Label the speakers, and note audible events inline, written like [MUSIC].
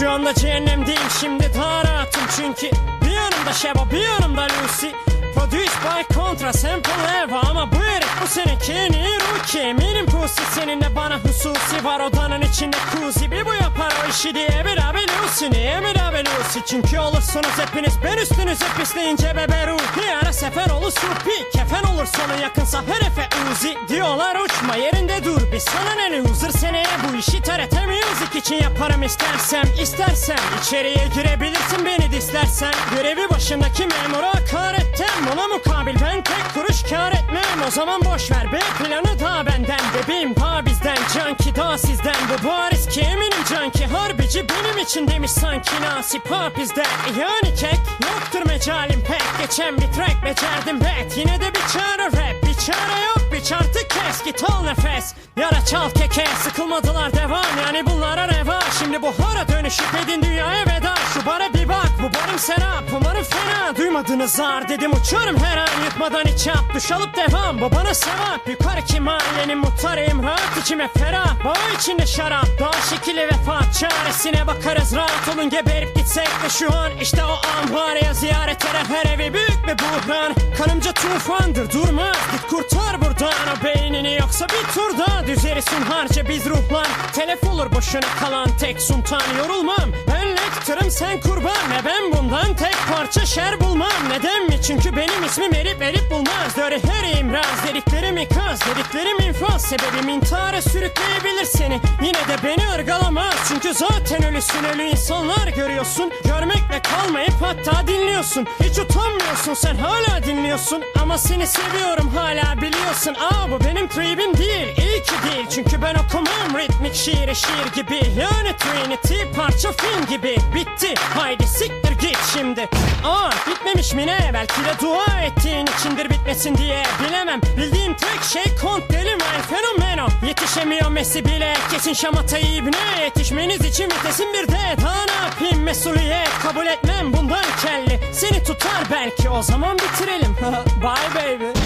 Speaker 1: yanımda cehennem değil şimdi daha rahatım çünkü. Bir yanımda Şeba bir yanımda Lucy. Produced by Contra Sample Eva Ama bu herif bu seninki en iyi rookie. Eminim pussy seninle bana hususi var. Odanın içinde kuzi bir bu yapar o işi diye. Bir abi Lucy niye? Bir Lucy Çünkü olursunuz hepiniz. Ben üstünüze pisleyince bebe ruhi Ara sefer olur supi Kefen olur sonu yakınsa herefe uzi Diyorlar. Uçma yerinde dur Bir sana ne loser seneye. Bu işi TRT Music için yaparım istersem. İstersem içeriye girebilirsin beni dislersen. Görevi başındaki memura hakaretten Buna mukabil. Ben tek kuruş kar etmem. O zaman boş ver B planı da benden. Bebeğim daha bizden Canki daha sizden. Bu bariz ki eminim Harbici benim için demiş sanki nasip. Hapizden Yani kek yoktur mecalim pek. Geçen bir track becerdim bet. Yine de bir çare rap Bir çare yok bir çarptı kes. Git al nefes Yara çal keke. Sıkılmadılar devam yani bunlara reva Şimdi buhara dönüşüp edin dünyaya veda. Şu bara bir bak bu barım serap Umarım fena. Duymadınız zar dedim Uçarım her an yutmadan iç yap Duş alıp devam bu bana sevap Yukarı ki mahallenin muhtarıyım Rahat içime ferah. Bağ içinde şarap Daha şekili vefat Çaresine bakarız rahat olun geberip gitsek de şu an. İşte o an var ya ziyaretlere her evi büyük bir buhran. Kanımca tufandır durmaz. Git kurtar buradan o beynini yoksa bir tur daha Düzerisin harca biz ruhlan. Telef olur boşuna kalan tek sultan yorulmam. Ben lektörüm sen kurban. Ve ben bundan tek parça şer bulmam. Neden mi? Çünkü benim ismim erip erip bulmaz. Döre her imraz dediklerim ikaz Dediklerim infaz. Sebebim intihara sürükleyebilir seni. Yine de beni ırgalamaz. Çünkü zaten ölüsün ölü insanlar görüyorsun. Görmekle kalmayıp hatta dinliyorsun. Hiç utanmıyorsun sen hala dinliyorsun. Ama seni seviyorum hala biliyorsun Aa bu benim tribim değil. İyi ki değil Çünkü ben okumam ritmik şiiri şiir gibi. Yani Trinity parça film gibi. Bitti haydi siktir git şimdi. Aa bitmemiş mi ne? Belki de dua ettiğin içindir bitmesin diye. Bilemem bildiğim tek şey kont deli mal fenomeno. Yetişemiyor Messi bile kesin şamatayı ibne Yetişmeniz için vitesin bir de daha ne yapayım? Mesuliyet Kabul etmem bundan kelli. Seni tutar belki o zaman bitirelim. [LAUGHS] Bye baby